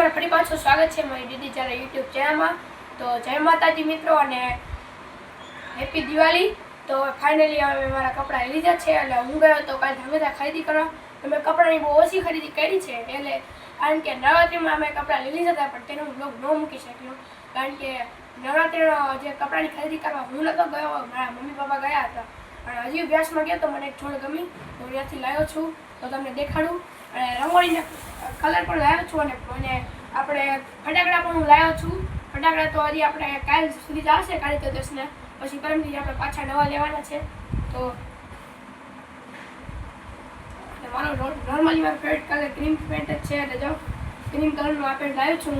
તમારું ફરી પાછું સ્વાગત છે મારી દીદી ચાલે યુટ્યુબ ચેનલમાં. તો જય માતાજી મિત્રો અને હેપી દિવાળી. તો ફાઇનલી અમે મારા કપડાં લીધા છે એટલે હું ગયો તો કાલે ધમેધા ખરીદી કરવા. અમે કપડાની બહુ ઓછી ખરીદી કરી છે એટલે કારણ કે નવરાત્રિમાં અમે કપડાં લઈ લીધા હતા, પણ તેનો બ્લોગ ન મૂકી શક્યો. કારણ કે નવરાત્રિનો જે કપડાની ખરીદી કરવા હું નતો ગયો, મારા મમ્મી પપ્પા ગયા હતા. અને હજી અભ્યાસમાં ગયો તો મને એક છોડ ગમી, તો ત્યાંથી લાવ્યો છું. તો તમને દેખાડું અને રંગોળીને કલર પણ લાવ્યો છું અને અને આપણે ફટાકડા પણ હું લાવ્યો છું. ફટાકડા તો હજી આપણે કાલ સુધી ચાલશે કાલે તો દસને. પછી પરમથી આપણે પાછા નવા લેવાના છે. તો મારો નોર્મલી મારો ફેવરેટ કલર ક્રીમ પેન્ટ જ છે. એટલે જો ક્રીમ કલરનું આ પેન્ટ લાવ્યો છું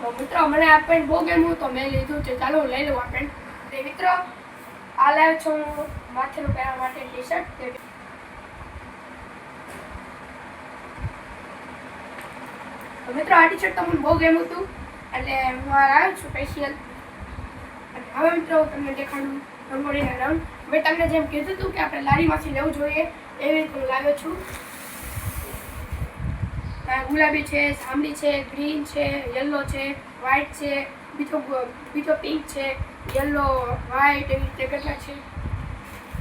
તો મિત્રો, મને આ પેન્ટ બહુ ગમ્યું તો મેં લીધું છે. ચાલો લઈ લઉં આ પેન્ટ મિત્રો, આ લાવ્યો છું હું માથેનું પહેરવા માટે ટી શર્ટ તો મિત્રો, આ તો મને બહુ ગમ્યું હતું. એટલે હું આવ્યો છું સ્પેશિયલ અને હવે મિત્રો તમને દેખાડું રંગોળીના રાઉન્ડ મેં તમને જેમ કીધું હતું કે આપણે લારીમાંથી લેવું જોઈએ, એવી રીતે હું લાવ્યો છું. ગુલાબી છે જાંબલી છે ગ્રીન છે યલો છે વ્હાઇટ છે, બીજો બીજો પિંક છે યલો વ્હાઇટ એવી રીતે કેટલા છે.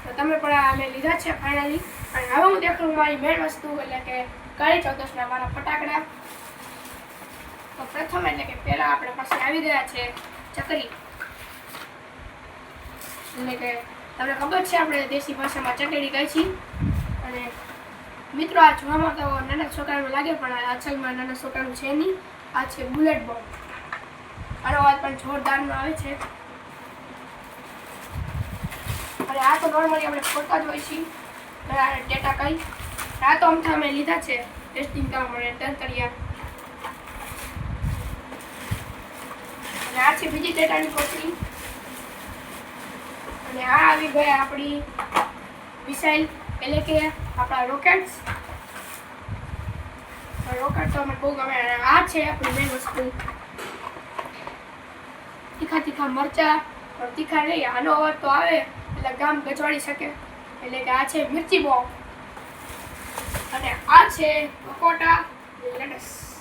તો તમે પણ આ મેં લીધા છે ફાઇનલી અને હવે હું દેખાડું મારી મેન વસ્તુ, એટલે કે કાળી ચૌદસના મારા ફટાકડા. તો પ્રથમ એટલે કે પહેલા આપણા પાસે આવી ગયા છે ચકરી. એટલે કે તમને ખબર છે આપણે દેશી ભાષામાં ચકરી કહે છે. અને મિત્રો, આ જોવામાં તો નાના છોકરાનું લાગે, પણ અસલમાં નાના છોકરાનું છે નહીં. આ છે બુલેટ બોમ્બ. આનો અવાજ પણ જોરદારનો આવે છે. અને આ તો નોર્મલી આપણે ફોડતા જ હોય છીએ. ટેટા કઈ. આ તો અમથા અમે લીધા છે. ટેસ્ટિંગ કરવા માટે તરતરિયા અને આ છે બીજી ટેટાની કોથળી અને આ આવી ગયા આપણી મિસાઇલ, એટલે કે આપણા રોકેટ્સ. રોકેટ તો અમને બહુ ગમે, અને આ છે આપણી મેન વસ્તુ. તીખા તીખા મરચા, પણ તીખા નહીં, આનો અવાજ તો આવે, એટલે ગામ ગજવાડી શકે. એટલે કે આ છે મિર્ચી બોમ્બ અને આ છે પકોટા લેટસ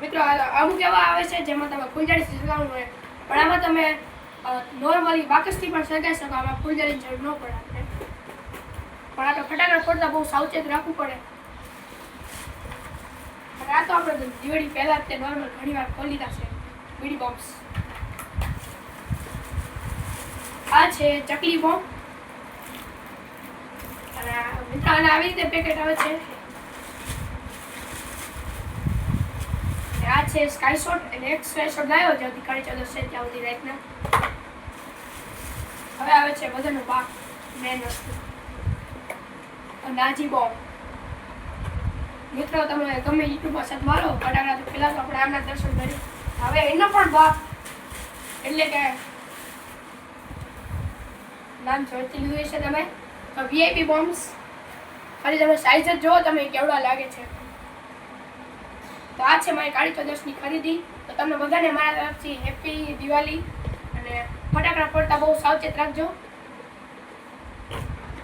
મિત્રો અમુક એવા આવે છે જેમાં તમે ફૂલઝાડી સળગાવવું હોય. પણ આમાં તમે નોર્મલી બાકસથી પણ સળગાવી શકો, આમાં ફૂલઝાડીની જરૂર ન પડે પણ આ તો ફટાકડા ફોડતા બહુ સાવચેત રાખવું પડે. અને આ તો આપણે દિવાળી પહેલાં તે નોર્મલ ઘણી વાર ખોલી લીધા છે, બીડી બોમ્બ્સ આ છે ચકલી બોમ્બ અને મિત્રો, આને આવી રીતે પેકેટ આવે છે. આ છે સ્કાય શોટ એટલે એક સ્કાય શોટ લાવ્યો જ્યાંથી કાળી ચૌદસ છે ત્યાં સુધી રાતના હવે આવે છે બધાનો પાક મેન વસ્તુ. નાજી બોમ્બ. મિત્રો, તમે ગમે યુટ્યુબમાં સત મારો ફટાકડા તો પહેલાં તો આપણે આમના દર્શન કરી. હવે એનો પણ બાપ એટલે કે નામ જોઈતી લીધું છે તમે. તો વીઆઈપી બોમ્બ્સ ખાલી તમે સાઈઝ જ જુઓ તમે કેવડા લાગે છે. તો આ છે મારી કાળી ચૌદશની ખરીદી. તો તમને બધાને મારા તરફથી હેપી દિવાળી અને ફટાકડા ફોડતા બહુ સાવચેત રાખજો.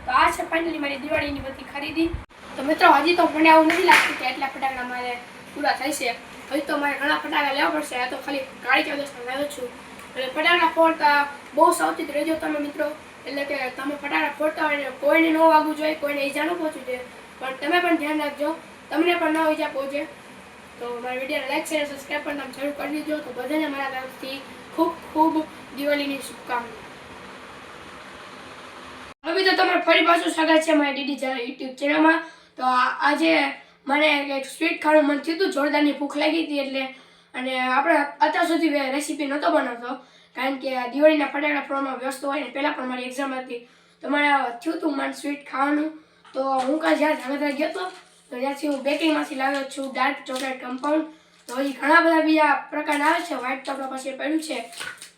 તો આ છે ફાઇનલી મારી દિવાળીની બધી ખરીદી. તો મિત્રો, હજી તો મને આવું નથી લાગતું કે એટલા ફટાકડા મારે પૂરા થાય છે. હજી તો મારે ઘણા ફટાકડા લેવા પડશે. આ તો ખાલી કાળી ચૌદસમાં લાવ્યો છું. એટલે ફટાકડા ફોડતા બહુ સાવચેત રહેજો તમે મિત્રો. એટલે કે તમે ફટાકડા ફોડતા હોય કોઈને ન વાગવું જોઈએ, કોઈને ઈજા ન પહોંચવું જોઈએ. પણ તમે પણ ધ્યાન રાખજો. તમને પણ ન ઈજા પહોંચે. તો મારા વિડીયોને લાઈક શેર સબસ્ક્રાઈબ પણ તમે જરૂર કરી દેજો. તો બધાને મારા તરફથી ખૂબ ખૂબ દિવાળીની શુભકામના. હવે તો તમારે ફરી પાછું સ્વાગત છે મારી ડીડી ચાલે યુટ્યુબ ચેનલમાં. તો આજે મને એક સ્વીટ ખાવાનું મન થયું હતું, જોરદારની ભૂખ લાગી હતી એટલે. અને આપણે અત્યાર સુધી રેસીપી નહોતો બનાવતો, કારણ કે દિવાળીના ફટાકડા ફોડવામાં વ્યસ્ત હોય ને પહેલાં પણ મારી એક્ઝામ હતી. તો મારે થયું હતું મને સ્વીટ ખાવાનું. તો હું કાં જ્યાં ધાંગધ્રા ગયો હતો તો ત્યાંથી હું બેકરીમાંથી લાવ્યો છું ડાર્ક ચોકલેટ કમ્પાઉન્ડ તો હજી ઘણા બધા બીજા પ્રકારના આવે છે વ્હાઇટ આપણા પાસે પડ્યું છે.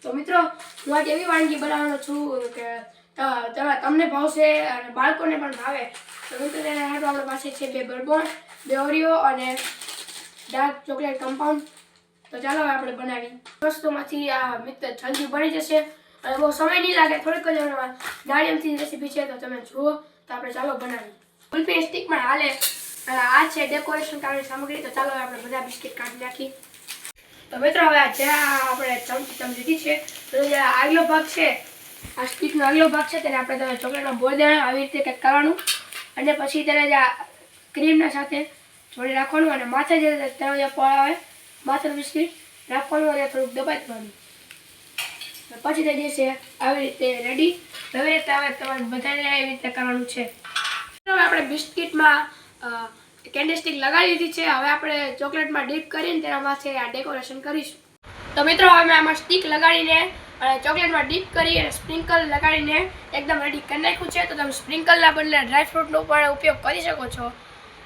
તો મિત્રો, હું આજે એવી વાનગી બનાવવાનો છું કે તમને ભાવશે અને બાળકોને પણ ભાવે. તો મિત્રો, તેના હાટુ આપણા પાસે છે બે બરબોન, બે ઓરિયો અને ડાર્ક ચોકલેટ કમ્પાઉન્ડ તો ચાલો આપણે બનાવી. વસ્તુમાંથી આ મિત્ર જલ્દી બની જશે. અને બહુ સમય નહીં લાગે, થોડીક જ નાળિયેરથી રેસીપી છે, તો તમે જુઓ. તો આપણે ચાલો બનાવી. કુલ્ફી સ્ટીક પણ હાલે. આ છે ડેકોરેશન કરવાની સામગ્રી. તો ચાલો આપણે બધા બિસ્કિટ કાઢી નાખી તો મિત્રો, હવે આ જ્યાં આપણે ચમચી ચમચી લીધી છે, તો જે આગલો ભાગ છે. આ સ્ટીકનો આગલો ભાગ છે, તેને આપણે તમે ચોકલેટમાં દેવાનો, આવી રીતે કંઈક કરવાનું. અને પછી તેને જે ક્રીમના સાથે જોડી રાખવાનું અને માથે જે તેનો જે ફળ આવે માથેનું બિસ્કિટ રાખવાનું અને થોડુંક દબાઈ દેવાનું. પછી પછી થઈ જશે આવી રીતે રેડી એવી રીતે હવે તમારે બધાને એવી રીતે કરવાનું છે. હવે આપણે બિસ્કિટમાં કેન્ડી સ્ટિક લગાડી દીધી છે. હવે આપણે ચોકલેટમાં ડીપ કરીને તેના માથે આ ડેકોરેશન કરીશું. તો મિત્રો, હવે આમાં સ્ટિક લગાડીને અને ચોકલેટમાં ડીપ કરી અને સ્પ્રિંકલ લગાડીને એકદમ રેડી કરી નાખ્યું છે. તો તમે સ્પ્રિંકલના બદલે ડ્રાય ફ્રૂટનો પણ ઉપયોગ કરી શકો છો.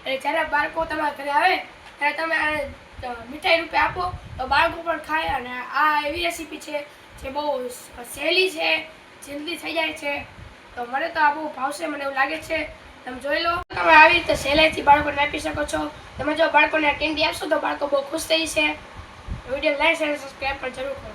અને જ્યારે બાળકો તમારા ઘરે આવે, ત્યારે તમે મીઠાઈ રૂપે આપો, તો બાળકો પણ ખાય અને આ એવી રેસીપી છે જે બહુ સહેલી છે, જલ્દી થઈ જાય છે. તો મને તો આ બહુ ભાવશે, મને એવું લાગે છે. તમે જોઈ લો. તમે આવી રીતે સહેલાઈથી બાળકોને આપી શકો છો. તમે જો બાળકોને કેન્ડી આપશો તો બાળકો બહુ ખુશ થઈ છે વીડિયો લાઈક શેર સબસ્ક્રાઈબ પણ જરૂર કરો